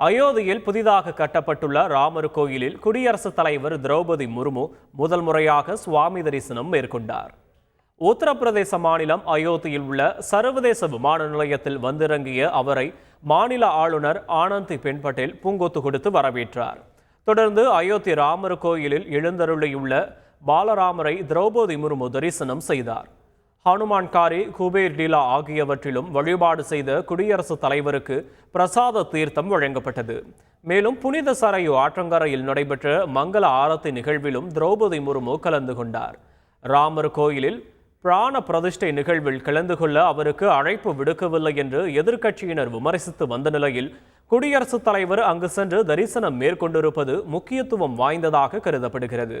அயோத்தியில் புதிதாக கட்டப்பட்டுள்ள ராமர் கோயிலில் குடியரசுத் தலைவர் திரௌபதி முர்மு முதல் முறையாக சுவாமி தரிசனம் மேற்கொண்டார். உத்தரப்பிரதேச மாநிலம் அயோத்தியில் உள்ள சர்வதேச விமான நிலையத்தில் வந்திறங்கிய அவரை மாநில ஆளுநர் ஆனந்தி பென் பட்டேல் பூங்கொத்து கொடுத்து வரவேற்றார். தொடர்ந்து அயோத்தி ராமர் கோயிலில் எழுந்தருளியுள்ள பாலராமரை திரௌபதி முர்மு தரிசனம் செய்தார். ஹனுமான்காரி குபேர் லீலா ஆகியவற்றிலும் வழிபாடு செய்த குடியரசுத் தலைவருக்கு பிரசாத தீர்த்தம் வழங்கப்பட்டது. மேலும் புனித சரையு ஆற்றங்கரையில் நடைபெற்ற மங்கள ஆரத்தி நிகழ்விலும் திரௌபதி முர்மு கலந்து கொண்டார். ராமர் கோயிலில் பிராண பிரதிஷ்டை நிகழ்வில் கலந்து கொள்ள அவருக்கு அழைப்பு விடுக்கவில்லை என்று எதிர்க்கட்சியினர் விமர்சித்து வந்த நிலையில் குடியரசுத் தலைவர் அங்கு சென்று தரிசனம் மேற்கொண்டிருப்பது முக்கியத்துவம் வாய்ந்ததாக கருதப்படுகிறது.